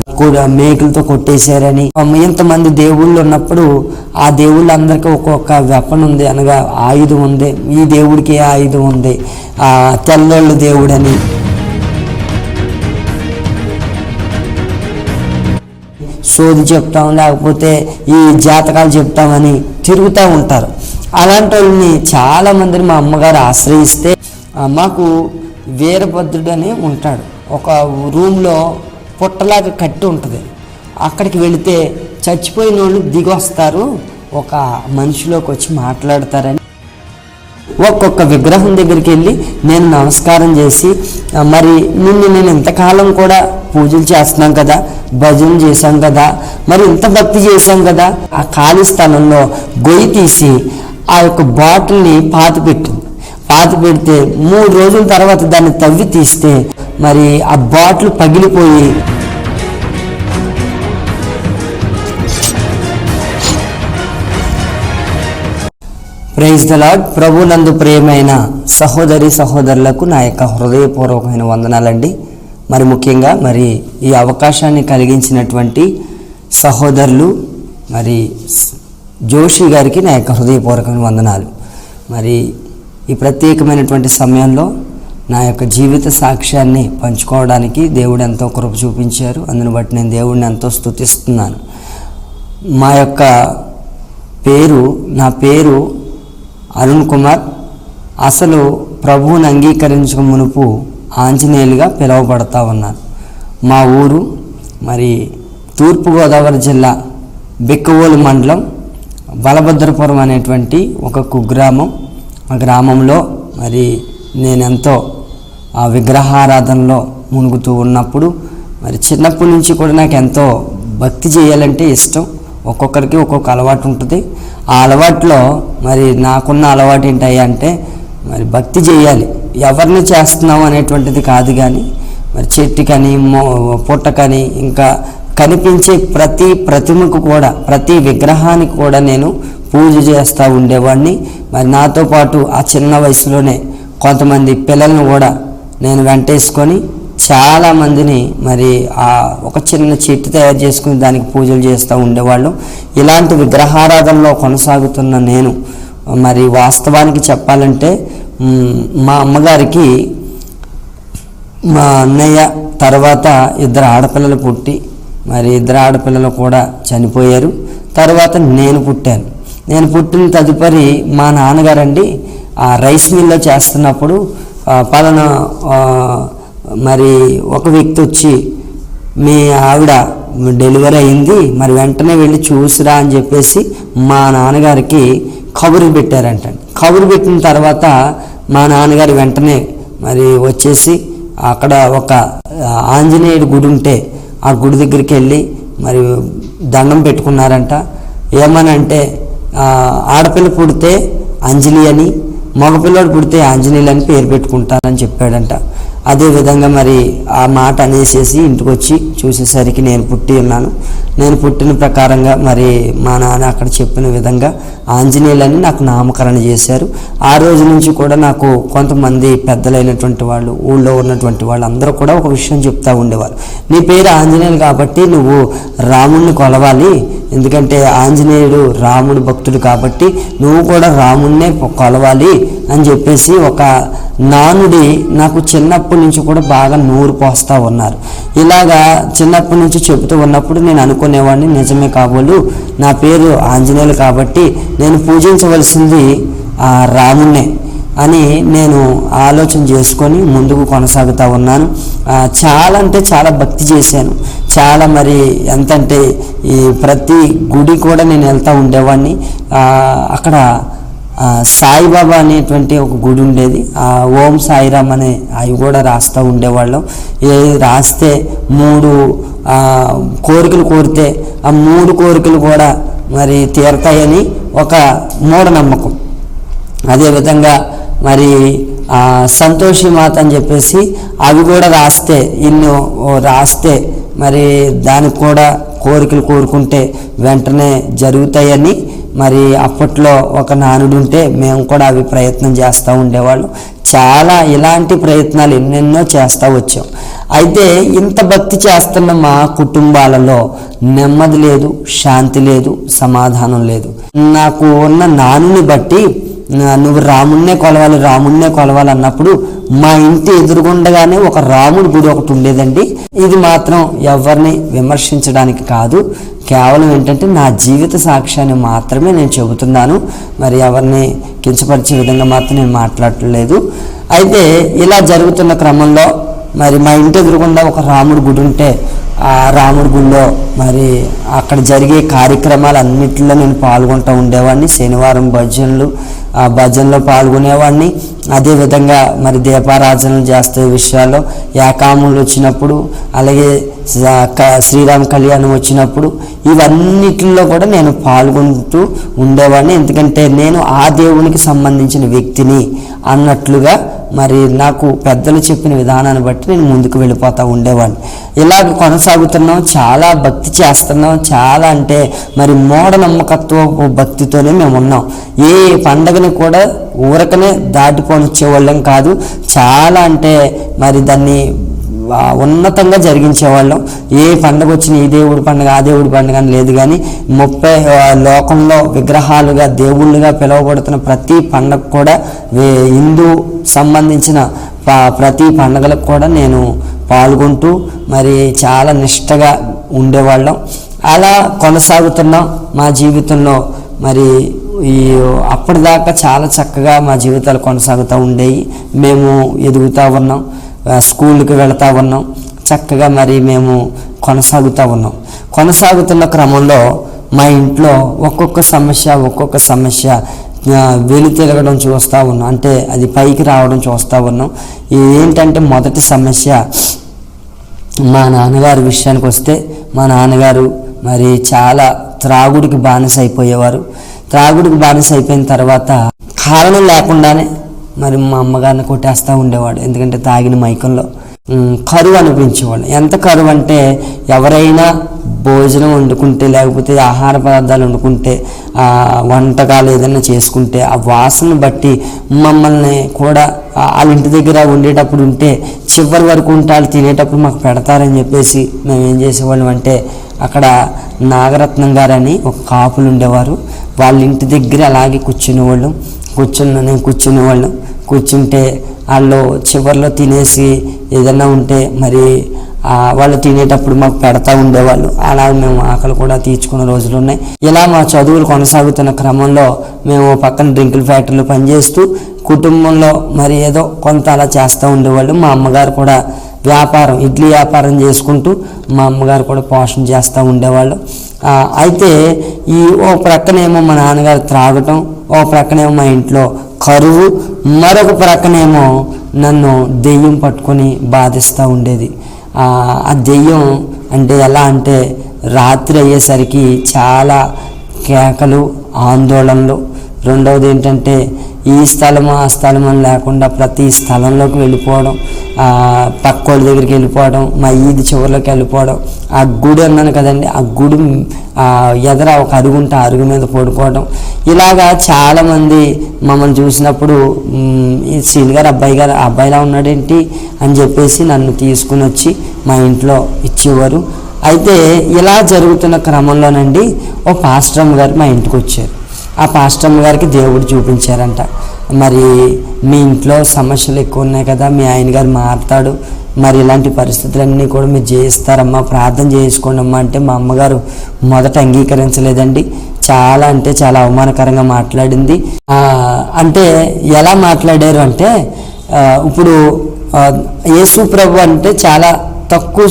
కూడా మేకులతో కొట్టేశారని. ఇంతమంది దేవుళ్ళు ఉన్నప్పుడు ఆ దేవుళ్ళందరికీ ఒక్కొక్క వెపన్ ఉంది అనగా ఆయుధం ఉంది. ఈ దేవుడికి ఆయుధం ఉంది. ఆ తెల్లోళ్ళు దేవుడని. సోది చెప్తాం లేకపోతే ఈ జాతకాలు చెప్తామని తిరుగుతూ ఉంటారు. అలాంటి వాళ్ళని చాలా మందిని మా అమ్మగారు ఆశ్రయిస్తే మాకు వీరభద్రుడు అని ఉంటాడు. ఒక రూమ్లో పుట్టలాగా కట్టి ఉంటుంది. అక్కడికి వెళితే చచ్చిపోయిన వాళ్ళు దిగొస్తారు. ఒక మనిషిలోకి వచ్చి మాట్లాడతారని. ఒక్కొక్క విగ్రహం దగ్గరికి వెళ్ళి నేను నమస్కారం చేసి మరి నిన్ను నేను ఇంతకాలం కూడా పూజలు చేస్తున్నాం కదా భజన చేశాం కదా మరి ఇంత భక్తి చేశాం కదా. ఆ ఖాళీ స్థలంలో గొయ్యి తీసి ఆ యొక్క బాటిల్ని పాతి పెట్టింది. పాతి పెడితే మూడు రోజుల తర్వాత దాన్ని తవ్వి తీస్తే మరి ఆ బాటిల్ పగిలిపోయి ప్రైజ్ ద ప్రభు నందు ప్రేమైన సహోదరి సహోదరులకు నా యొక్క హృదయపూర్వకమైన వందనాలండి. మరి ముఖ్యంగా మరి ఈ అవకాశాన్ని కలిగించినటువంటి సహోదరులు మరి జోషి గారికి నా యొక్క హృదయపూర్వకమైన వందనాలు. మరి ఈ ప్రత్యేకమైనటువంటి సమయంలో నా యొక్క జీవిత సాక్ష్యాన్ని పంచుకోవడానికి దేవుడు ఎంతో కృప చూపించారు. అందుని బట్టి నేను దేవుడిని ఎంతో స్తుతిస్తున్నాను. మా యొక్క పేరు నా పేరు అరుణ్ కుమార్. అసలు ప్రభువుని అంగీకరించక మునుపు ఆంజనేయులుగా పిలువబడతా ఉన్నాను మా ఊరు మరి తూర్పుగోదావరి జిల్లా బిక్కవోలు మండలం బలభద్రపురం అనేటువంటి ఒక కుగ్రామం. ఆ గ్రామంలో మరి నేనెంతో ఆ విగ్రహారాధనలో మునుగుతూ ఉన్నప్పుడు మరి చిన్నప్పటి నుంచి కూడా నాకు ఎంతో భక్తి చేయాలంటే ఇష్టం. ఒక్కొక్కరికి ఒక్కొక్క అలవాటు ఉంటుంది. ఆ అలవాట్లో మరి నాకున్న అలవాటు ఏంటయ్యా అంటే మరి భక్తి చేయాలి. ఎవరిని చేస్తున్నావు అనేటువంటిది కాదు కానీ మరి చెట్టుకని మో పుట్టకని ఇంకా కనిపించే ప్రతి ప్రతిమకు కూడా ప్రతి విగ్రహానికి కూడా నేను పూజ చేస్తూ ఉండేవాడిని మరి నాతో పాటు ఆ చిన్న వయసులోనే కొంతమంది పిల్లలను కూడా నేను వెంటేసుకొని చాలా మందిని మరి ఆ ఒక చిన్న చెట్టు తయారు చేసుకుని దానికి పూజలు చేస్తూ ఉండేవాళ్ళం. ఇలాంటి విగ్రహారాధనలో కొనసాగుతున్న నేను మరి వాస్తవానికి చెప్పాలంటే మా అమ్మగారికి మా అన్నయ్య తర్వాత ఇద్దరు ఆడపిల్లలు పుట్టి మరి ఇద్దరు ఆడపిల్లలు కూడా చనిపోయారు. తర్వాత నేను పుట్టాను. నేను పుట్టిన తదుపరి మా నాన్నగారండి ఆ రైస్ మిల్లో చేస్తున్నప్పుడు పలానా మరి ఒక వ్యక్తి వచ్చి మీ ఆవిడ డెలివరీ అయింది మరి వెంటనే వెళ్ళి చూసిరా అని చెప్పేసి మా నాన్నగారికి కబురు పెట్టారంట. కబురు పెట్టిన తర్వాత మా నాన్నగారు వెంటనే మరి వచ్చేసి అక్కడ ఒక ఆంజనేయుడి గుడి ఉంటే ఆ గుడి దగ్గరికి వెళ్ళి మరి దండం పెట్టుకున్నారంట. ఏమనంటే ఆడపిల్ల పుడితే అంజలి అని మగపిల్లడు పుడితే ఆంజనేయులు అని పేరు పెట్టుకుంటానని చెప్పాడంట. అదే విధంగా మరి ఆ మాట అనేసేసి ఇంటికి వచ్చి చూసేసరికి నేను పుట్టి ఉన్నాను. నేను పుట్టిన ప్రకారంగా మరి మా నాన్న అక్కడ చెప్పిన విధంగా ఆంజనేయులని నాకు నామకరణ చేశారు. ఆ రోజు నుంచి కూడా నాకు కొంతమంది పెద్దలైనటువంటి వాళ్ళు ఊళ్ళో ఉన్నటువంటి వాళ్ళు అందరూ కూడా ఒక విషయం చెప్తూ ఉండేవారు. నీ పేరు ఆంజనేయులు కాబట్టి నువ్వు రాముణ్ణి కొలవాలి ఎందుకంటే ఆంజనేయుడు రాముడు భక్తుడు కాబట్టి నువ్వు కూడా రాముణ్ణే కొలవాలి అని చెప్పేసి ఒక నానుడి నాకు చిన్నప్పటి నుంచి కూడా బాగా నూరు పోస్తూ ఉన్నారు. ఇలాగా చిన్నప్పటి నుంచి చెబుతూ ఉన్నప్పుడు నేను అనుకునేవాడిని నిజమే కాబోలు నా పేరు ఆంజనేయులు కాబట్టి నేను పూజించవలసింది ఆ రాముణ్ణే. అని నేను ఆలోచన చేసుకొని ముందుకు కొనసాగుతూ ఉన్నాను. చాలా అంటే చాలా భక్తి చేశాను. చాలా మరి ఎంతంటే ఈ ప్రతి గుడి కూడా నేను వెళ్తూ ఉండేవాడిని. అక్కడ సాయిబాబా అనేటువంటి ఒక గుడి ఉండేది. ఆ ఓం సాయిరామ్ అనే అవి కూడా రాస్తూ ఉండేవాళ్ళం. ఏ రాస్తే మూడు కోరికలు కోరితే ఆ మూడు కోరికలు కూడా మరి తీరతాయని ఒక మూఢనమ్మకం. అదేవిధంగా మరి సంతోషి మాత అని చెప్పేసి అవి కూడా రాస్తే ఇన్ని రాస్తే మరి దానికి కూడా కోరికలు కోరుకుంటే వెంటనే జరుగుతాయని మరి అప్పట్లో ఒక నానుడు ఉంటే మేము కూడా అవి ప్రయత్నం చేస్తూ ఉండేవాళ్ళం. చాలా ఇలాంటి ప్రయత్నాలు ఎన్నెన్నో చేస్తూ వచ్చాం. అయితే ఇంత భక్తి చేస్తున్న మా కుటుంబాలలో నెమ్మది లేదు శాంతి లేదు సమాధానం లేదు. నాకు ఉన్న నానుని బట్టి నువ్వు రాముణ్ణే కొలవాలి రాముణ్ణే కొలవాలి అన్నప్పుడు మా ఇంటి ఎదురుగుండగానే ఒక రాముడి గుడి ఒకటి ఉండేదండి. ఇది మాత్రం ఎవరిని విమర్శించడానికి కాదు కేవలం ఏంటంటే నా జీవిత సాక్ష్యాన్ని మాత్రమే నేను చెబుతున్నాను. మరి ఎవరిని కించపరిచే విధంగా మాత్రం నేను మాట్లాడలేదు అయితే ఇలా జరుగుతున్న క్రమంలో మరి మా ఇంటి ఎదురుగుండా ఒక రాముడి గుడి ఉంటే రాముడి గుడిలో మరి అక్కడ జరిగే కార్యక్రమాలు అన్నింటిలో నేను పాల్గొంటూ ఉండేవాడిని. శనివారం భజనలు ఆ భజనలో పాల్గొనేవాడిని. అదేవిధంగా మరి దీపారాధనలు చేస్తే విషయాల్లో ఏకాములు వచ్చినప్పుడు అలాగే శ్రీరామ్ క- కళ్యాణం వచ్చినప్పుడు ఇవన్నిటిలో కూడా నేను పాల్గొంటూ ఉండేవాడిని. ఎందుకంటే నేను ఆ దేవునికి సంబంధించిన వ్యక్తిని అన్నట్లుగా మరి నాకు పెద్దలు చెప్పిన విధానాన్ని బట్టి నేను ముందుకు వెళ్ళిపోతూ ఉండేవాడిని. ఇలాగ కొనసాగుతున్నాం చాలా భక్తి చేస్తున్నాం చాలా అంటే మరి మూఢనమ్మకత్వ భక్తితోనే మేము ఉన్నాం. ఏ పండగని కూడా ఊరకనే దాటిపోనిచ్చేవాళ్ళం కాదు. చాలా అంటే మరి దాన్ని ఉన్నతంగా జరిగించేవాళ్ళం. ఏ పండుగ వచ్చిన ఈ దేవుడి పండుగ ఆ దేవుడి పండుగ అని లేదు కానీ ముప్పై లోకంలో విగ్రహాలుగా దేవుళ్ళుగా పిలువబడుతున్న ప్రతి పండగ కూడా వే- హిందూ సంబంధించిన ప- ప్రతి పండగలకు కూడా నేను పాల్గొంటూ మరి చాలా నిష్టగా ఉండేవాళ్ళం. అలా కొనసాగుతున్నాం మా జీవితంలో. మరి ఈ అప్పటిదాకా చాలా చక్కగా మా జీవితాలు కొనసాగుతూ ఉండేవి మేము ఎదుగుతూ ఉన్నాం. స్కూల్కి వెళతా ఉన్నాం. చక్కగా మరి మేము కొనసాగుతూ ఉన్నాం. కొనసాగుతున్న క్రమంలో మా ఇంట్లో ఒక్కొక్క సమస్య ఒక్కొక్క సమస్య వెలు తిరగడం చూస్తూ ఉన్నాం. అంటే అది పైకి రావడం చూస్తూ ఉన్నాం. ఏంటంటే మొదటి సమస్య. మా నాన్నగారి విషయానికి వస్తే మా నాన్నగారు మరి చాలా త్రాగుడికి బానిస అయిపోయేవారు. త్రాగుడికి బానిస అయిపోయిన తర్వాత కారణం లేకుండానే మరి మా అమ్మగారిని కొట్టేస్తూ ఉండేవాడు. ఎందుకంటే తాగిన మైకంలో. కరువు అనిపించేవాడు. ఎంత కరువు అంటే ఎవరైనా భోజనం వండుకుంటే లేకపోతే ఆహార పదార్థాలు వండుకుంటే వంటకాలు ఏదైనా చేసుకుంటే ఆ వాసన బట్టి మమ్మల్ని కూడా వాళ్ళ ఇంటి దగ్గర ఉండేటప్పుడు ఉంటే చివరి వరకు ఉంటే వాళ్ళు తినేటప్పుడు మాకు పెడతారని చెప్పేసి మేము ఏం చేసేవాళ్ళం అంటే అక్కడ నాగరత్నం గారని ఒక కాపులు ఉండేవారు. వాళ్ళ ఇంటి దగ్గర అలాగే కూర్చునేవాళ్ళం. కూర్చున్న నేను కూర్చునేవాళ్ళం. కూర్చుంటే వాళ్ళు చివరిలో తినేసి ఏదైనా ఉంటే మరి వాళ్ళు తినేటప్పుడు మాకు పెడతా ఉండేవాళ్ళు. అలా మేము ఆకలి కూడా తీర్చుకున్న రోజులు ఉన్నాయి. ఇలా మా చదువులు కొనసాగుతున్న క్రమంలో మేము పక్కన డ్రింకుల ఫ్యాక్టరీలో పనిచేస్తూ కుటుంబంలో మరి ఏదో కొంత అలా చేస్తూ ఉండేవాళ్ళు. మా అమ్మగారు కూడా వ్యాపారం ఇడ్లీ వ్యాపారం చేసుకుంటూ మా అమ్మగారు కూడా పోషణ చేస్తూ ఉండేవాళ్ళు. అయితే ఈ ఓ ప్రక్కనేమో మా నాన్నగారు త్రాగటం ఓ ప్రక్కనేమో మా ఇంట్లో కరువు మరొక ప్రక్కనేమో నన్ను దెయ్యం పట్టుకొని బాధిస్తూ ఉండేది. ఆ దెయ్యం అంటే ఎలా అంటే రాత్రి అయ్యేసరికి చాలా కేకలు ఆందోళనలు. రెండవది ఏంటంటే ఈ స్థలము ఆ స్థలం అని లేకుండా ప్రతి స్థలంలోకి వెళ్ళిపోవడం పక్కోడి పక్కోళ్ళ దగ్గరికి వెళ్ళిపోవడం మా ఈది చివరిలోకి వెళ్ళిపోవడం ఆ గుడి అన్నాను కదండి ఆ గుడి ఎదర ఒక అరుగు ఉంటే ఆ అరుగు మీద పడుకోవడం. ఇలాగా చాలామంది మమ్మల్ని చూసినప్పుడు శీల్ ఈ గారు అబ్బాయి గారు ఆ అబ్బాయిలా ఉన్నాడేంటి? అని చెప్పేసి నన్ను తీసుకుని వచ్చి మా ఇంట్లో ఇచ్చేవారు. అయితే ఇలా జరుగుతున్న క్రమంలోనండి ఓ పాస్ట్రమ్ గారు మా ఇంటికి వచ్చారు. ఆ పాస్టమ్ గారికి దేవుడు చూపించారంట. మరి మీ ఇంట్లో సమస్యలు ఎక్కువ ఉన్నాయి కదా మీ ఆయన గారు మారుతాడు. మరి ఇలాంటి పరిస్థితులన్నీ కూడా మీరు చేయిస్తారమ్మా ప్రార్థన చేసుకోండి అమ్మా అంటే మా అమ్మగారు మొదట అంగీకరించలేదండి. చాలా అంటే చాలా అవమానకరంగా మాట్లాడింది. అంటే ఎలా మాట్లాడారు అంటే ఇప్పుడు యేసు ప్రభు అంటే చాలా తక్కువ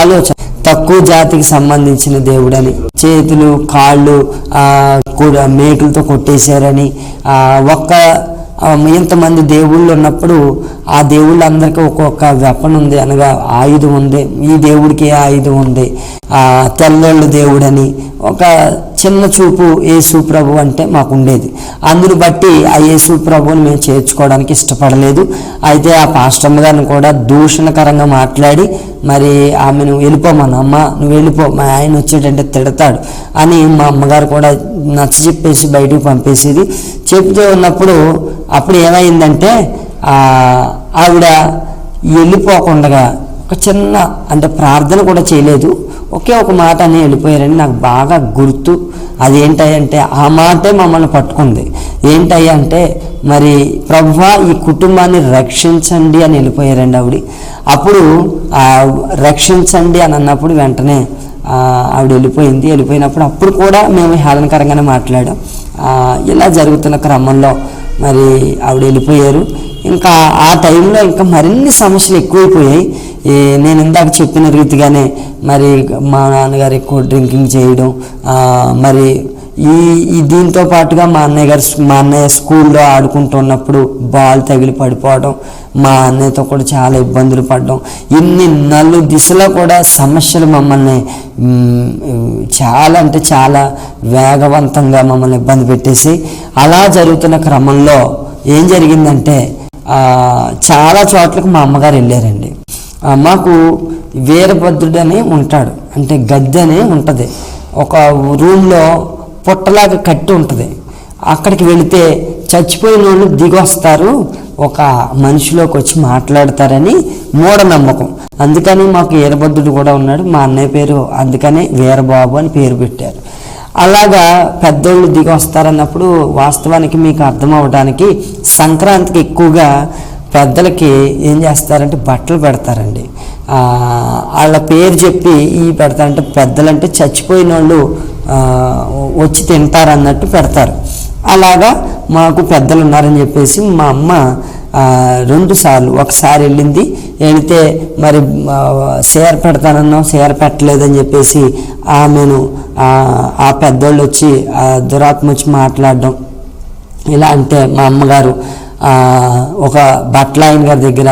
ఆలోచన. తక్కువ జాతికి సంబంధించిన దేవుడని చేతులు కాళ్ళు కూడా మేకులతో కొట్టేశారని ఒక్క ఇంతమంది దేవుళ్ళు ఉన్నప్పుడు ఆ దేవుళ్ళందరికీ ఒక్కొక్క వెపన్ ఉంది అనగా ఆయుధం ఉంది. ఈ దేవుడికి ఏ ఆయుధం ఉంది? ఆ తెల్లోళ్ళు దేవుడని. ఒక చిన్న చూపు యేసు ప్రభు అంటే మాకు ఉండేది అందుని బట్టి ఆ యేసు ప్రభుని మేము చేర్చుకోవడానికి ఇష్టపడలేదు. అయితే ఆ పాస్టమ్మ గారిని కూడా దూషణకరంగా మాట్లాడి మరి ఆమెను వెళ్ళిపోమను అమ్మ నువ్వు వెళ్ళిపో మా ఆయన వచ్చేటంటే తిడతాడు అని మా అమ్మగారు కూడా నచ్చ చెప్పేసి బయటికి పంపేసేది. చెప్తూ ఉన్నప్పుడు అప్పుడు ఏమైందంటే ఆవిడ వెళ్ళిపోకుండా ఒక చిన్న అంటే ప్రార్థన కూడా చేయలేదు. ఒకే ఒక మాట అని వెళ్ళిపోయారని నాకు బాగా గుర్తు. అదేంటంటే ఆ మాటే మమ్మల్ని పట్టుకుంది. ఏంటంటే మరి ప్రభు ఈ కుటుంబాన్ని రక్షించండి అని వెళ్ళిపోయారండి ఆవిడ. అప్పుడు రక్షించండి అని అన్నప్పుడు వెంటనే ఆవిడ వెళ్ళిపోయింది. వెళ్ళిపోయినప్పుడు అప్పుడు కూడా మేము హేళనకరంగానే మాట్లాడాం. ఇలా జరుగుతున్న క్రమంలో మరి ఆవిడ వెళ్ళిపోయారు. ఇంకా ఆ టైంలో ఇంకా మరిన్ని సమస్యలు ఎక్కువైపోయాయి. నేను ఇందాక చెప్పిన రీతిగానే మరి మా నాన్నగారు ఎక్కువ డ్రింకింగ్ చేయడం మరి ఈ ఈ దీంతో పాటుగా మా అన్నయ్య గారు మా అన్నయ్య స్కూల్లో ఆడుకుంటున్నప్పుడు బాల్ తగిలి పడిపోవడం మా అన్నయ్యతో కూడా చాలా ఇబ్బందులు పడడం ఇన్ని నలు దిశలో కూడా సమస్యలు మమ్మల్ని చాలా అంటే చాలా వేగవంతంగా మమ్మల్ని ఇబ్బంది పెట్టేసి అలా జరుగుతున్న క్రమంలో ఏం జరిగిందంటే చాలా చోట్లకు మా అమ్మగారు వెళ్ళారండి. ఆ, మాకు వీరభద్రుడని ఉంటాడు అంటే గద్దె అని ఉంటుంది. ఒక రూమ్లో పుట్టలాగా కట్టి ఉంటుంది. అక్కడికి వెళితే చచ్చిపోయిన వాళ్ళు దిగొస్తారు ఒక మనిషిలోకి వచ్చి మాట్లాడతారని మూఢనమ్మకం అందుకని మాకు వీరభద్రుడు కూడా ఉన్నాడు మా అన్నయ్య పేరు అందుకనే వీరబాబు అని పేరు పెట్టారు. అలాగా పెద్దోళ్ళు దిగి వస్తారన్నప్పుడు వాస్తవానికి మీకు అర్థం అవ్వడానికి సంక్రాంతికి ఎక్కువగా పెద్దలకి ఏం చేస్తారంటే బట్టలు పెడతారండి. వాళ్ళ పేరు చెప్పి ఈ పెడతారు అంటే పెద్దలంటే చచ్చిపోయిన వాళ్ళు వచ్చి తింటారు అన్నట్టు పెడతారు. అలాగా మాకు పెద్దలు ఉన్నారని చెప్పేసి మా అమ్మ రెండు సార్లు ఒకసారి వెళ్ళింది. వెళితే మరి ఆ, సేర పెడతానన్నాం సేర పెట్టలేదని చెప్పేసి ఆమెను ఆ, పెద్దోళ్ళు వచ్చి దురాత్మ వచ్చి మాట్లాడడం. ఇలా అంటే మా అమ్మగారు ఒక బట్టల ఆయన గారి దగ్గర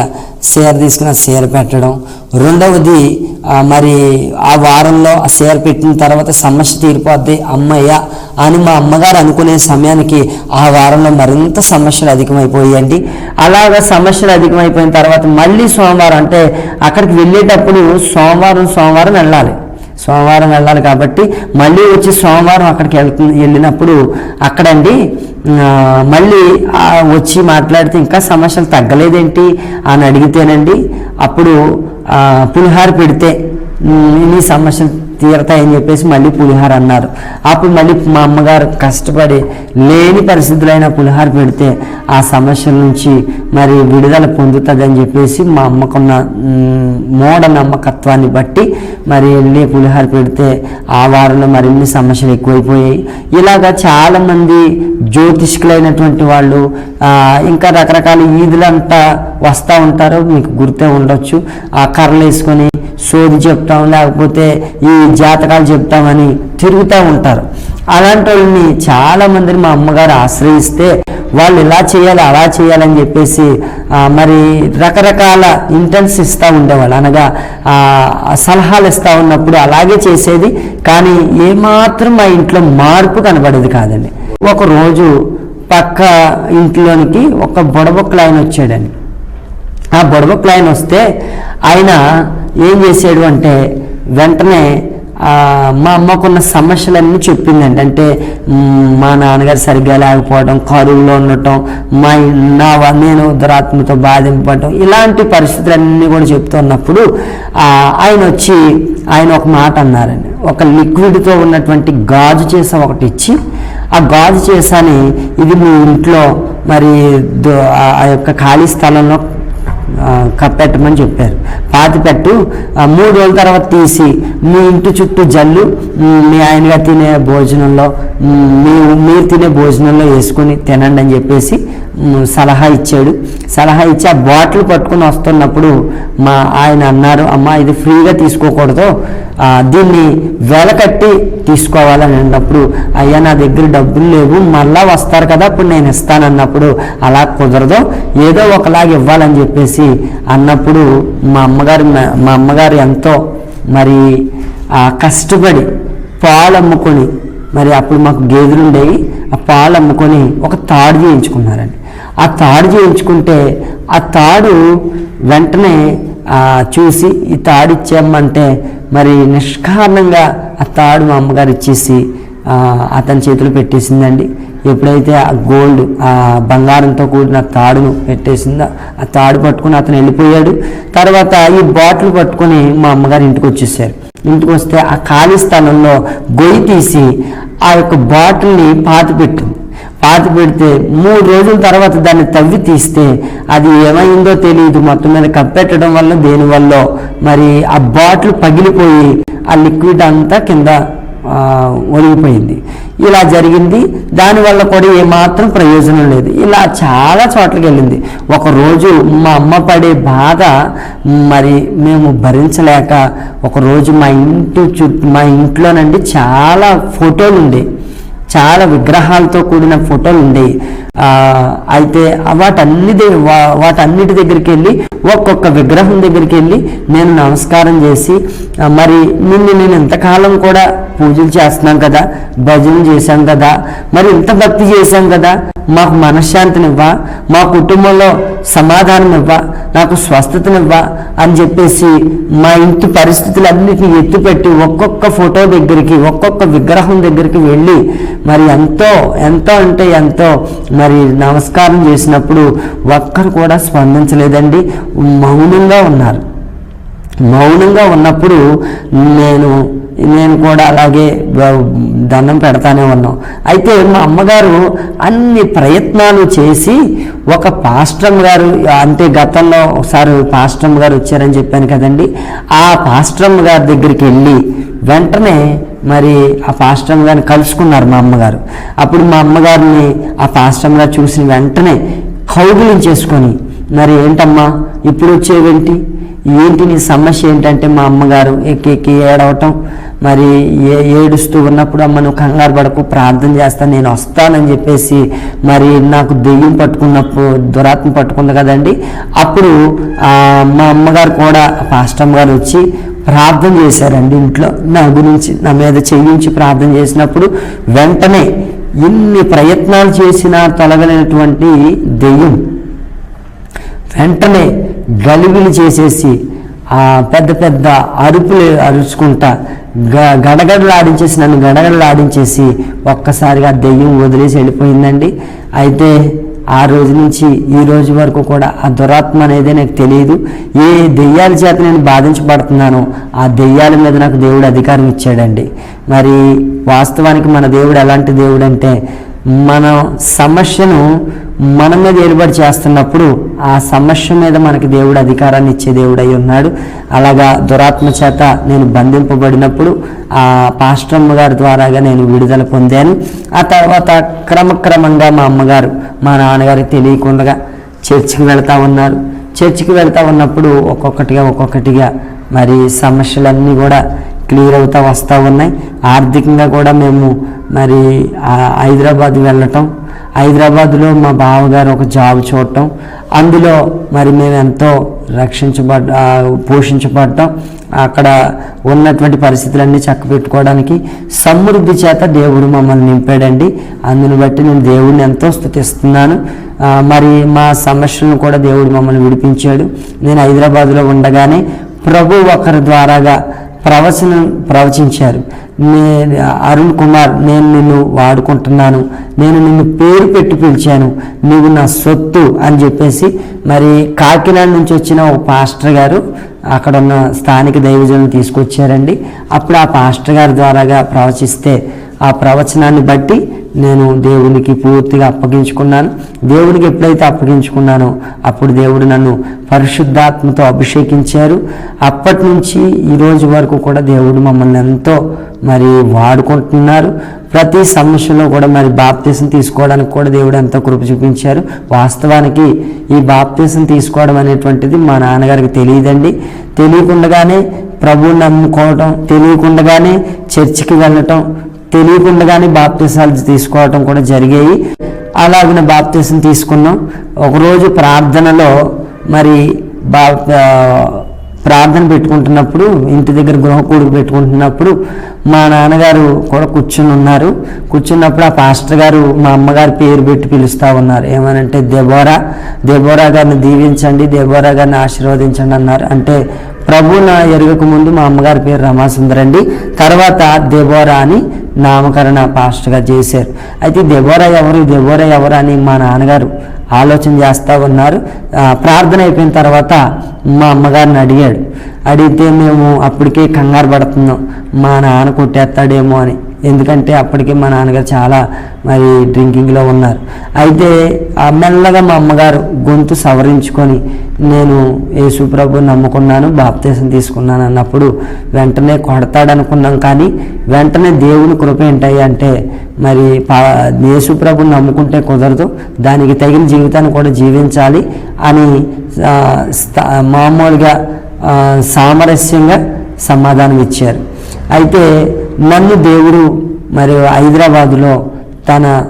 సేర తీసుకుని ఆ పెట్టడం. రెండవది మరి ఆ వారంలో ఆ సేర పెట్టిన తర్వాత సమస్య తీరిపోద్ది అమ్మయ్య అని మా అమ్మగారు అనుకునే సమయానికి ఆ వారంలో మరింత సమస్యలు అధికమైపోయాయండి. అలాగ సమస్యలు అధికమైపోయిన తర్వాత మళ్ళీ సోమవారం అంటే అక్కడికి వెళ్ళేటప్పుడు సోమవారం సోమవారం వెళ్ళాలి. సోమవారం వెళ్ళాలి కాబట్టి మళ్ళీ వచ్చి సోమవారం అక్కడికి వెళ్తుంది వెళ్ళినప్పుడు అక్కడండి. మళ్ళీ వచ్చి మాట్లాడితే ఇంకా సమస్యలు తగ్గలేదేంటి అని అడిగితేనండి. అప్పుడు పులిహార పెడితే నీ సమస్యలు తీరతాయని చెప్పేసి మళ్ళీ పులిహార అన్నారు. అప్పుడు మళ్ళీ మా అమ్మగారు కష్టపడి లేని పరిస్థితులైన పులిహార పెడితే ఆ సమస్యల నుంచి మరి విడుదల పొందుతుందని చెప్పేసి మా అమ్మకున్న మూఢ నమ్మకత్వాన్ని బట్టి మరి వెళ్ళి పులిహార పెడితే ఆ వారంలో మరిన్ని సమస్యలు ఎక్కువైపోయాయి. ఇలాగా చాలామంది జ్యోతిష్కులైనటువంటి వాళ్ళు ఇంకా రకరకాల ఈదులంతా వస్తూ ఉంటారు. మీకు గుర్తే ఉండొచ్చు. ఆ కర్రలు వేసుకొని సోది చెప్తాం లేకపోతే ఈ జాతకాలు చెప్తామని తిరుగుతూ ఉంటారు. అలాంటి వాళ్ళని చాలా మందిని మా అమ్మగారు ఆశ్రయిస్తే వాళ్ళు ఇలా చేయాలి అలా చేయాలని చెప్పేసి మరి రకరకాల ఇంటెన్స్ ఇస్తూ ఉండేవాళ్ళు. అనగా సలహాలు ఇస్తూ ఉన్నప్పుడు అలాగే చేసేది కానీ ఏమాత్రం మా ఇంట్లో మార్పు కనబడేది కాదండి. ఒకరోజు పక్క ఇంట్లోనికి ఒక బుడబొక్కలు ఆయన వచ్చాడండి. ఆ బుడబొక్కలు ఆయన వస్తే ఆయన ఏం చేశాడు అంటే వెంటనే మా అమ్మకున్న సమస్యలన్నీ చెప్పిందండి. అంటే మా నాన్నగారు సరిగ్గా లేకపోవడం కరువులో ఉండటం మా నా నేను దురాత్మతో బాధింపడం ఇలాంటి పరిస్థితులన్నీ కూడా చెప్తున్నప్పుడు ఆయన వచ్చి ఆయన ఒక మాట అన్నారండి. ఒక లిక్విడ్తో ఉన్నటువంటి గాజు చేస ఒకటి ఇచ్చి ఆ గాజు చేసాని ఇది మీ ఇంట్లో మరి దో- ఆ- యొక్క ఖాళీ స్థలంలో కప్పెట్టమని చెప్పారు. పాతి పెట్టు మూడు రోజుల తర్వాత తీసి మీ ఇంటి చుట్టూ జల్లు మీ ఆయనగా తినే భోజనంలో మీ మీరు తినే భోజనంలో వేసుకొని తినండి అని చెప్పేసి సలహా ఇచ్చాడు. సలహా ఇచ్చి ఆ బాటిల్ పట్టుకొని వస్తున్నప్పుడు మా ఆయన అన్నారు అమ్మా ఇది ఫ్రీగా తీసుకోకూడదు. దీన్ని వెల కట్టి తీసుకోవాలని అన్నప్పుడు అయ్యా నా దగ్గర డబ్బులు లేవు మళ్ళా వస్తారు కదా అప్పుడు నేను ఇస్తానన్నప్పుడు అలా కుదరదు ఏదో ఒకలాగా ఇవ్వాలని చెప్పేసి అన్నప్పుడు మా అమ్మగారు మా అమ్మగారు ఎంతో మరి కష్టపడి పాలు అమ్ముకొని మరి అప్పుడు మాకు గేదెలు ఉండేవి ఆ పాలు అమ్ముకొని ఒక తాడు చేయించుకున్నారండి. ఆ తాడు చేయించుకుంటే ఆ తాడు వెంటనే చూసి ఈ తాడు ఇచ్చేయమంటే మరి నిష్కారణంగా ఆ తాడు మా అమ్మగారు ఇచ్చేసి అతని చేతులు పెట్టేసిందండి. ఎప్పుడైతే ఆ గోల్డ్ ఆ బంగారంతో కూడిన తాడును పెట్టేసిందో ఆ తాడు పట్టుకుని అతను వెళ్ళిపోయాడు. తర్వాత ఈ బాటిల్ పట్టుకొని మా అమ్మగారు ఇంటికి వచ్చేసారు. ఇంటికి వస్తే ఆ ఖాళీ స్థలంలో గొయ్యి తీసి ఆ యొక్క బాటిల్ని పాతి పెట్టింది పాతి పెడితే మూడు రోజుల తర్వాత దాన్ని తవ్వి తీస్తే అది ఏమైందో తెలియదు. మొత్తం మీద కప్పెట్టడం వల్ల దేనివల్ల మరి ఆ బాటిల్ పగిలిపోయి ఆ లిక్విడ్ అంతా కింద ఒలిగిపోయింది. ఇలా జరిగింది. దానివల్ల కూడా ఏమాత్రం ప్రయోజనం లేదు. ఇలా చాలా చోట్లకి వెళ్ళింది. ఒకరోజు మా అమ్మ పడే బాధ మరి మేము భరించలేక ఒకరోజు మా ఇంటి చుట్టూ మా ఇంట్లోనండి చాలా ఫోటోలు ఉండేవి చాలా విగ్రహాలతో కూడిన ఫోటోలు ఉండేవి అయితే వాటన్ని వా- వాటన్నిటి దగ్గరికి వెళ్ళి ఒక్కొక్క విగ్రహం దగ్గరికి వెళ్ళి నేను నమస్కారం చేసి మరి నిన్ను నేను ఎంతకాలం కూడా పూజలు చేస్తున్నాం కదా భజన చేశాం కదా మరి ఇంత భక్తి చేశాం కదా మాకు మనశ్శాంతినివ్వా మా కుటుంబంలో సమాధానమివ్వా నాకు స్వస్థతనివ్వా అని చెప్పేసి మా ఇంటి పరిస్థితులన్నిటిని ఎత్తిపెట్టి ఒక్కొక్క ఫోటో దగ్గరికి ఒక్కొక్క విగ్రహం దగ్గరికి వెళ్ళి మరి ఎంతో ఎంతో అంటే ఎంతో మరి నమస్కారం చేసినప్పుడు ఒక్కరు కూడా స్పందించలేదండి. మౌనంగా ఉన్నారు. మౌనంగా ఉన్నప్పుడు నేను నేను కూడా అలాగే దండం పెడతానే ఉన్నాం. అయితే మా అమ్మగారు అన్ని ప్రయత్నాలు చేసి ఒక పాస్టమ్ గారు అంటే గతంలో ఒకసారి పాస్టమ్ గారు వచ్చారని చెప్పాను కదండి. ఆ పాస్టమ్ గారి దగ్గరికి వెళ్ళి వెంటనే మరి ఆ పాస్టమ్ గారిని కలుసుకున్నారు మా అమ్మగారు. అప్పుడు మా అమ్మగారిని ఆ పాస్టమ్ గారు చూసిన వెంటనే కౌగులించేసుకొని మరి ఏంటమ్మా? ఇప్పుడు వచ్చేవేంటి? ఏంటి నీ సమస్య ఏంటంటే మా అమ్మగారు ఎక్కి ఎక్కి ఏడవటం. మరి ఏ ఏడుస్తూ ఉన్నప్పుడు అమ్మను కంగారు పడకు ప్రార్థన చేస్తాను నేను వస్తానని చెప్పేసి మరి నాకు దెయ్యం పట్టుకున్నప్పుడు దురాత్మ పట్టుకుంది కదండి. అప్పుడు మా అమ్మగారు కూడా పాస్టమ్ గారు వచ్చి ప్రార్థన చేశారండి ఇంట్లో. నా గురించి నా మీద చెయ్యించి ప్రార్థన చేసినప్పుడు వెంటనే ఇన్ని ప్రయత్నాలు చేసినా తొలగలేనటువంటి దెయ్యం. వెంటనే గలిబిలి చేసేసి ఆ పెద్ద పెద్ద అరుపులు అరుచుకుంటా గ గడగడలాడించేసి నన్ను గడగడలాడించేసి ఒక్కసారిగా దెయ్యం వదిలేసి వెళ్ళిపోయిందండి. అయితే ఆ రోజు నుంచి ఈ రోజు వరకు కూడా ఆ దురాత్మ అనేది నాకు తెలియదు. ఏ దెయ్యాల చేత నేను బాధించబడుతున్నానో ఆ దెయ్యాల మీద నాకు దేవుడు అధికారం ఇచ్చాడండి. మరి వాస్తవానికి మన దేవుడు ఎలాంటి దేవుడు అంటే మన సమస్యను మన మీద ఏర్పాటు చేస్తున్నప్పుడు ఆ సమస్య మీద మనకి దేవుడు అధికారాన్ని ఇచ్చే దేవుడు అయి ఉన్నాడు. అలాగా దురాత్మ చేత నేను బంధింపబడినప్పుడు ఆ పాస్టమ్మ గారి ద్వారాగా నేను విడుదల పొందాను. ఆ తర్వాత క్రమక్రమంగా మా అమ్మగారు మా నాన్నగారికి తెలియకుండా చర్చికి వెళ్తూ ఉన్నారు. చర్చికి వెళ్తూ ఉన్నప్పుడు ఒక్కొక్కటిగా ఒక్కొక్కటిగా మరి సమస్యలన్నీ కూడా క్లియర్ అవుతా వస్తూ ఉన్నాయి. ఆర్థికంగా కూడా మేము మరి హైదరాబాద్ వెళ్ళటం. హైదరాబాద్లో మా బావగారు ఒక జాబ్ చూడటం. అందులో మరి మేము ఎంతో రక్షించబడ్డ ఆ, పోషించబడ్డాం. అక్కడ ఉన్నటువంటి పరిస్థితులన్నీ చక్కబెట్టుకోవడానికి సమృద్ధి చేత దేవుడు మమ్మల్ని నింపాడండి. అందుని బట్టి నేను దేవుడిని ఎంతో స్థుతిస్తున్నాను. మరి మా సమస్యలను కూడా దేవుడు మమ్మల్ని విడిపించాడు. నేను హైదరాబాద్లో ఉండగానే ప్రభు ఒకరి ద్వారాగా ప్రవచనం ప్రవచించారు. నే అరుణ్ కుమార్ నేను నిన్ను వాడుకుంటున్నాను. నేను నిన్ను పేరు పెట్టి పిలిచాను. నువ్వు నా సొత్తు అని చెప్పేసి మరి కాకినాడ నుంచి వచ్చిన ఒక పాస్టర్ గారు అక్కడ ఉన్న స్థానిక దైవజనులు తీసుకొచ్చారండి. అప్పుడు ఆ పాస్టర్ గారి ద్వారాగా ప్రవచిస్తే ఆ ప్రవచనాన్ని బట్టి నేను దేవునికి పూర్తిగా అప్పగించుకున్నాను. దేవునికి ఎప్పుడైతే అప్పగించుకున్నానో అప్పుడు దేవుడు నన్ను పరిశుద్ధాత్మతో అభిషేకించారు. అప్పటి నుంచి ఈ రోజు వరకు కూడా దేవుడు మమ్మల్ని ఎంతో మరి వాడుకుంటున్నారు. ప్రతి సమస్యలో కూడా మరి బాప్తీసం తీసుకోవడానికి కూడా దేవుడు ఎంతో కృప చూపించారు. వాస్తవానికి ఈ బాప్తీసం తీసుకోవడం అనేటువంటిది మా నాన్నగారికి తెలియదండి. తెలియకుండానే ప్రభువుని నమ్ముకోవటం తెలియకుండానే చర్చికి వెళ్ళటం తెలియకుండానే బాప్తీసాలు తీసుకోవటం కూడా జరిగాయి. అలాగిన బాప్తీసం తీసుకున్నాం. ఒకరోజు ప్రార్థనలో మరి బా ప్రార్థన పెట్టుకుంటున్నప్పుడు ఇంటి దగ్గర గృహకూడికి పెట్టుకుంటున్నప్పుడు మా నాన్నగారు కూడా కూర్చుని ఉన్నారు. కూర్చున్నప్పుడు ఆ పాస్టర్ గారు మా అమ్మగారి పేరు పెట్టి పిలుస్తూ ఉన్నారు. ఏమనంటే దెబోరా దెబోరా గారిని దీవించండి దెబోరా గారిని ఆశీర్వదించండి అన్నారు. అంటే ప్రభు నా ఎరుగక ముందు మా అమ్మగారి పేరు రమాసుందర్ అండి తర్వాత దెబోరా అని నామకరణ పాస్టర్గా చేశారు. అయితే దెబోరా ఎవరు? దెబోరా ఎవరు అని మా నాన్నగారు ఆలోచన చేస్తూ ఉన్నారు. ప్రార్థన అయిపోయిన తర్వాత మా అమ్మగారిని అడిగాడు. అడిగితే మేము అప్పటికే కంగారు పడుతున్నాం. మా నాన్న కొట్టేస్తాడేమో అని. ఎందుకంటే అప్పటికే మా నాన్నగారు చాలా మరి డ్రింకింగ్లో ఉన్నారు. అయితే ఆ మెల్లగా మా అమ్మగారు గొంతు సవరించుకొని నేను యేసుప్రభు నమ్ముకున్నాను బాప్తీసం తీసుకున్నాను అన్నప్పుడు వెంటనే కొడతాడనుకున్నాం. కానీ వెంటనే దేవుని కృప ఏంటాయి అంటే మరి పా యేసుప్రభు నమ్ముకుంటే కుదరదు దానికి తగిన జీవితాన్ని కూడా జీవించాలి అని మామూలుగా సామరస్యంగా సమాధానం ఇచ్చారు. అయితే నన్ను దేవుడు మరి హైదరాబాదులో తన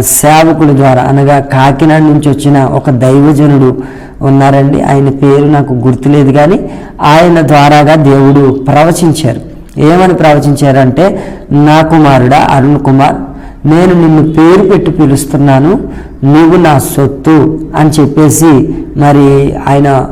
సేవకుల ద్వారా అనగా కాకినాడ నుంచి వచ్చిన ఒక దైవజనుడు ఉన్నారండి. ఆయన పేరు నాకు గుర్తులేదు కానీ ఆయన ద్వారాగా దేవుడు ప్రవచించారు. ఏమని ప్రవచించారంటే నా కుమారుడా అరుణ్ కుమార్ నేను నిన్ను పేరు పెట్టి పిలుస్తున్నాను నువ్వు నా సొత్తు అని చెప్పేసి మరి ఆయన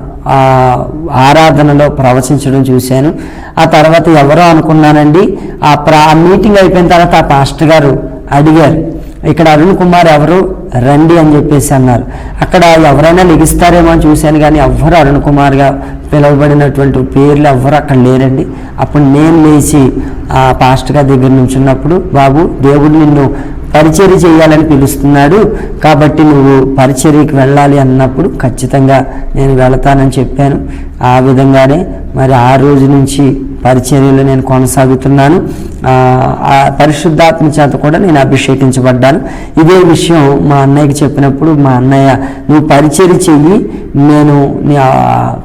ఆరాధనలో ప్రవచించడం చూశాను. ఆ తర్వాత ఎవరో అనుకున్నానండి. ఆ ప్రా మీటింగ్ అయిపోయిన తర్వాత ఆ పాస్టర్ గారు అడిగారు ఇక్కడ అరుణ్ కుమార్ ఎవరు? రండి అని చెప్పేసి అన్నారు. అక్కడ ఎవరైనా లెగిస్తారేమో అని చూశాను కానీ ఎవ్వరు అరుణ్ కుమార్గా పిలువబడినటువంటి పేర్లు ఎవ్వరు అక్కడ లేరండి. అప్పుడు నేను లేచి ఆ పాస్టర్ గారి దగ్గర నుంచున్నప్పుడు బాబు దేవుడు నిన్ను పరిచర్య చేయాలని పిలుస్తున్నాడు. కాబట్టి నువ్వు పరిచర్యకి వెళ్ళాలి అన్నప్పుడు ఖచ్చితంగా నేను వెళతానని చెప్పాను. ఆ విధంగానే మరి ఆ రోజు నుంచి పరిచర్యలు నేను కొనసాగుతున్నాను. ఆ, పరిశుద్ధాత్మ చేత కూడా నేను అభిషేకించబడ్డాను. ఇదే విషయం మా అన్నయ్యకి చెప్పినప్పుడు మా అన్నయ్య నువ్వు పరిచర్య చెయ్యి. నేను నీ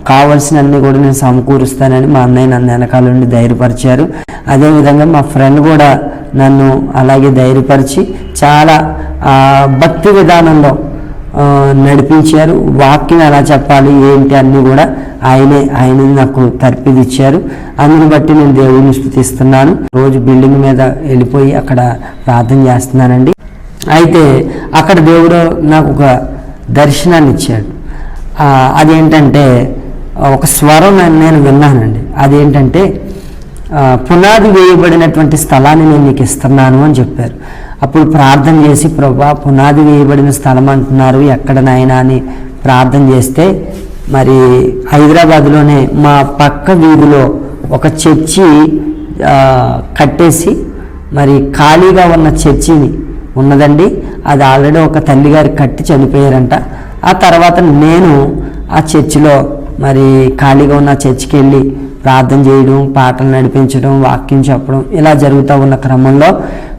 కావలసినన్ని కూడా నేను సమకూరుస్తానని మా అన్నయ్య నన్ను వెనకాల నుండి ధైర్యపరిచారు. అదేవిధంగా మా ఫ్రెండ్ కూడా నన్ను అలాగే ధైర్యపరిచి చాలా భక్తి విధానంలో నడిపించారు. వాక్యం ఎలా చెప్పాలి ఏంటి అన్నీ కూడా ఆయనే ఆయన నాకు తర్పిదిచ్చారు. అందుని బట్టి నేను దేవుడిని స్థుతిస్తున్నాను. రోజు బిల్డింగ్ మీద వెళ్ళిపోయి అక్కడ ప్రార్థన చేస్తున్నానండి. అయితే అక్కడ దేవుడు నాకు ఒక దర్శనాన్ని ఇచ్చాడు. అదేంటంటే ఒక స్వరం నేను- నేను విన్నానండి. అదేంటంటే పునాది వేయబడినటువంటి స్థలాన్ని నేను నీకు ఇస్తున్నాను అని చెప్పారు. అప్పుడు ప్రార్థన చేసి ప్రభా పునాది వేయబడిన స్థలం అంటున్నారు ఎక్కడనైనా అని ప్రార్థన చేస్తే మరి హైదరాబాద్లోనే మా పక్క వీధిలో ఒక చర్చి కట్టేసి మరి ఖాళీగా ఉన్న చర్చిని ఉన్నదండి. అది ఆల్రెడీ ఒక తల్లిగారు కట్టి చనిపోయారంట. ఆ తర్వాత నేను ఆ చర్చిలో మరి ఖాళీగా ఉన్న చర్చికి వెళ్ళి ప్రార్థన చేయడం పాటలు నడిపించడం వాక్యం చెప్పడం ఇలా జరుగుతూ ఉన్న క్రమంలో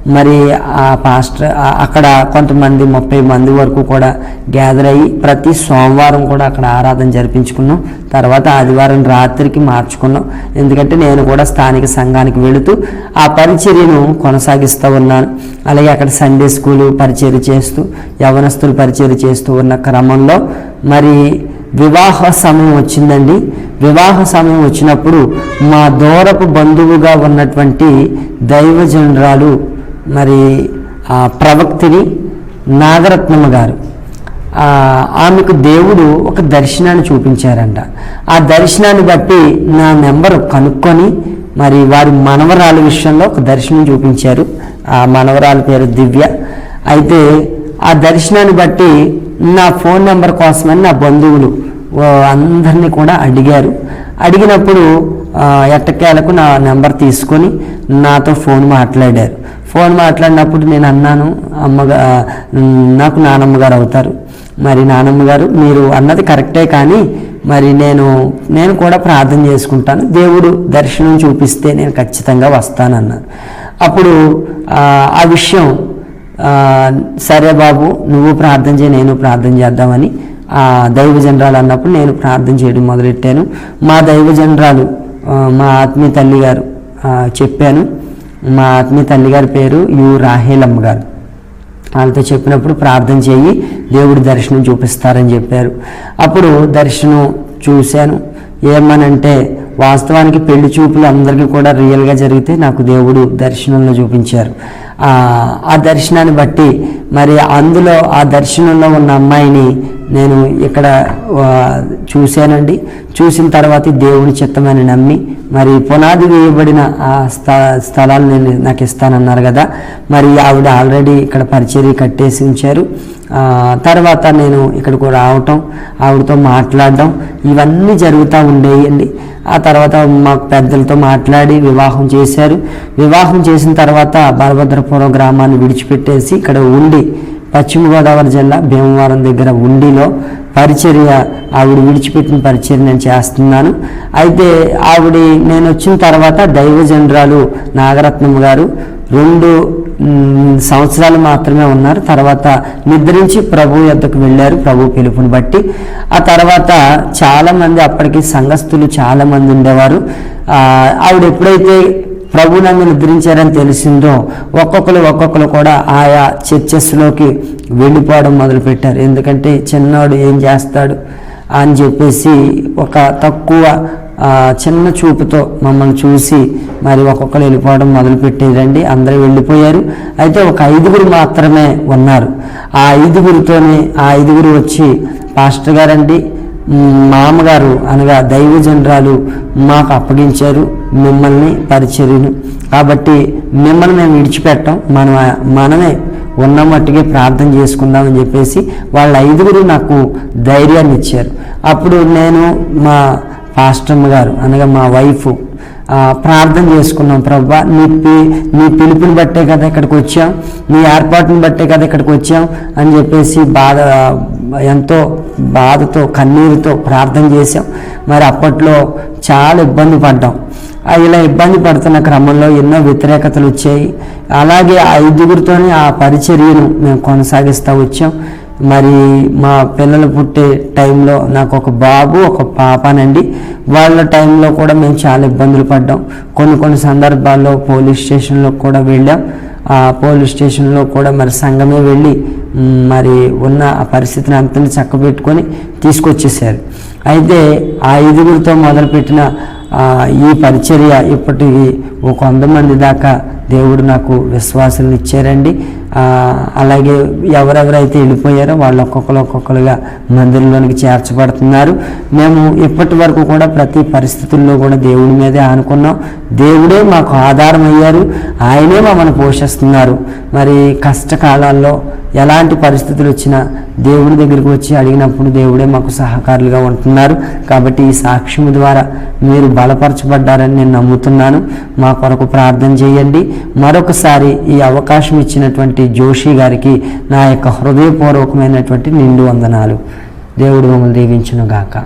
మరి ఆ పాస్టర్ అక్కడ కొంతమంది ముప్పై మంది వరకు కూడా గ్యాదర్ అయ్యి ప్రతి సోమవారం కూడా అక్కడ ఆరాధన జరిపించుకున్నాం. తర్వాత ఆదివారం రాత్రికి మార్చుకున్నాం. ఎందుకంటే నేను కూడా స్థానిక సంఘానికి వెళుతూ ఆ పరిచర్యను కొనసాగిస్తూ ఉన్నాను. అలాగే అక్కడ సండే స్కూలు పరిచర్య చేస్తూ యవనస్తులు పరిచర్య చేస్తూ ఉన్న క్రమంలో మరి వివాహ సమయం వచ్చిందండి. వివాహ సమయం వచ్చినప్పుడు మా దూరపు బంధువుగా ఉన్నటువంటి దైవజనరాలు మరి ఆ ప్రవక్తిని నాగరత్నమ్మ గారు. ఆమెకు దేవుడు ఒక దర్శనాన్ని చూపించారంట. ఆ దర్శనాన్ని బట్టి నా నెంబరు కనుక్కొని మరి వారి మనవరాలు విషయంలో ఒక దర్శనం చూపించారు. ఆ మనవరాల పేరు దివ్య. అయితే ఆ దర్శనాన్ని బట్టి నా ఫోన్ నెంబర్ కోసమని నా బంధువులు అందరినీ కూడా అడిగారు. అడిగినప్పుడు ఎట్టకేలకు నా నెంబర్ తీసుకొని నాతో ఫోన్ మాట్లాడారు. ఫోన్ మాట్లాడినప్పుడు నేను అన్నాను అమ్మగా నాకు నానమ్మ గారు అవుతారు. మరి నానమ్మ గారు మీరు అన్నది కరెక్టే కానీ మరి నేను నేను కూడా ప్రార్థన చేసుకుంటాను. దేవుడు దర్శనం చూపిస్తే నేను ఖచ్చితంగా వస్తానన్నాను అప్పుడు ఆ, విషయం సరే బాబు నువ్వు ప్రార్థన చేయి నేను ప్రార్థన చేద్దామని. ఆ దైవ జనరాలు అన్నప్పుడు నేను ప్రార్థన చేయడం మొదలెట్టాను. మా దైవ జనరాలు మా ఆత్మీయ తల్లి గారు చెప్పాను. మా ఆత్మీయ తల్లి గారి పేరు యు రాహేలమ్మ గారు. వాళ్ళతో చెప్పినప్పుడు ప్రార్థన చేయి దేవుడి దర్శనం చూపిస్తారని చెప్పారు. అప్పుడు దర్శనం చూశాను. ఏమనంటే వాస్తవానికి పెళ్ళి చూపులు అందరికీ కూడా రియల్గా జరిగితే నాకు దేవుడు దర్శనంలో చూపించారు. ఆ దర్శనాన్ని బట్టి మరి అందులో ఆ దర్శనంలో ఉన్న అమ్మాయిని నేను ఇక్కడ చూశానండి. చూసిన తర్వాత దేవుని చిత్తమని నమ్మి మరి పునాది వేయబడిన ఆ స్థ స్థలాలు నేను నాకు ఇస్తానన్నారు కదా. మరి ఆవిడ ఆల్రెడీ ఇక్కడ పరిచర్య కట్టేసి ఉంచారు. తర్వాత నేను ఇక్కడికి రావటం ఆవిడతో మాట్లాడడం ఇవన్నీ జరుగుతూ ఉండేయండి. ఆ తర్వాత మాకు పెద్దలతో మాట్లాడి వివాహం చేశారు. వివాహం చేసిన తర్వాత బలభద్రపురం గ్రామాన్ని విడిచిపెట్టేసి ఇక్కడ ఉండి పశ్చిమ గోదావరి జిల్లా భీమవరం దగ్గర ఉండిలో పరిచర్య ఆవిడ విడిచిపెట్టిన పరిచర్య నేను చేస్తున్నాను. అయితే ఆవిడ నేను వచ్చిన తర్వాత దైవజనరాలు నాగరత్నం గారు రెండు సంవత్సరాలు మాత్రమే ఉన్నారు. తర్వాత నిద్రించి ప్రభు యొద్దకు వెళ్ళారు ప్రభు పిలుపుని బట్టి. ఆ తర్వాత చాలామంది అప్పటికి సంఘస్థులు చాలామంది ఉండేవారు. ఆవిడ ఎప్పుడైతే ప్రభు నన్ను నిద్రించారని తెలిసిందో ఒక్కొక్కరు ఒక్కొక్కరు కూడా ఆయా చర్చెస్లోకి వెళ్ళిపోవడం మొదలుపెట్టారు. ఎందుకంటే చిన్నవాడు ఏం చేస్తాడు అని చెప్పేసి ఒక తక్కువ చిన్న చూపుతో మమ్మల్ని చూసి మరి ఒక్కొక్కరు వెళ్ళిపోవడం మొదలుపెట్టేదండి. అందరూ వెళ్ళిపోయారు. అయితే ఒక ఐదుగురు మాత్రమే ఉన్నారు. ఆ ఐదుగురితోనే ఆ ఐదుగురు వచ్చి పాస్టర్ గారండి మామగారు అనగా దైవజనరాలు మాకు అప్పగించారు మిమ్మల్ని పరిచర్యను. కాబట్టి మిమ్మల్ని మేము విడిచిపెట్టాం. మనం మనమే ఉన్న మట్టుకే ప్రార్థన చేసుకుందామని చెప్పేసి వాళ్ళ ఐదుగురు నాకు ధైర్యాన్ని ఇచ్చారు. అప్పుడు నేను మా పాస్టమ్ గారు అనగా మా వైఫ్ ప్రార్థన చేసుకున్నాం ప్రభా నీ పి నీ పిలుపుని బట్టే కదా ఇక్కడికి వచ్చాం నీ ఏర్పాటుని బట్టే కదా ఇక్కడికి వచ్చాం అని చెప్పేసి బాధ ఎంతో బాధతో కన్నీరుతో ప్రార్థన చేశాం. మరి అప్పట్లో చాలా ఇబ్బంది పడ్డాం. ఇలా ఇబ్బంది పడుతున్న క్రమంలో ఎన్నో వ్యతిరేకతలు వచ్చాయి. అలాగే ఆ ఐదుగురితోనే ఆ పరిచర్యను మేము కొనసాగిస్తూ వచ్చాం. మరి మా పిల్లలు పుట్టే టైంలో నాకు ఒక బాబు ఒక పాపనండి. వాళ్ళ టైంలో కూడా మేము చాలా ఇబ్బందులు పడ్డాం. కొన్ని కొన్ని సందర్భాల్లో పోలీస్ స్టేషన్లో కూడా వెళ్ళాం. ఆ పోలీస్ స్టేషన్లో కూడా మరి సంఘమే వెళ్ళి మరి ఉన్న ఆ పరిస్థితిని అంతని చక్కబెట్టుకొని తీసుకొచ్చేసారు అయితే ఆ ఐదుగురితో మొదలుపెట్టిన ఈ పరిచర్య ఇప్పటికి ఒక వంద మంది దాకా దేవుడు నాకు విశ్వాసం ఇచ్చారండి అలాగే ఎవరెవరైతే వెళ్ళిపోయారో వాళ్ళు ఒక్కొక్కరు ఒక్కొక్కరుగా మందిరంలోనికి చేర్చబడుతున్నారు. మేము ఇప్పటి వరకు కూడా ప్రతి పరిస్థితుల్లో కూడా దేవుడి మీదే ఆనుకున్నాం. దేవుడే మాకు ఆధారం అయ్యారు ఆయనే మమ్మల్ని పోషిస్తున్నారు. మరి కష్టకాలాల్లో ఎలాంటి పరిస్థితులు వచ్చినా దేవుడి దగ్గరికి వచ్చి అడిగినప్పుడు దేవుడే మాకు సహకారులుగా ఉంటున్నారు. కాబట్టి ఈ సాక్ష్యం ద్వారా మీరు బలపరచబడ్డారని నేను నమ్ముతున్నాను. మా కొరకు ప్రార్థన చేయండి. మరొకసారి ఈ అవకాశం ఇచ్చినటువంటి జోషి గారికి నా యొక్క హృదయపూర్వకమైనటువంటి నిండు వందనాలు. దేవుడు మమ్మల్ని దీవించునుగాక.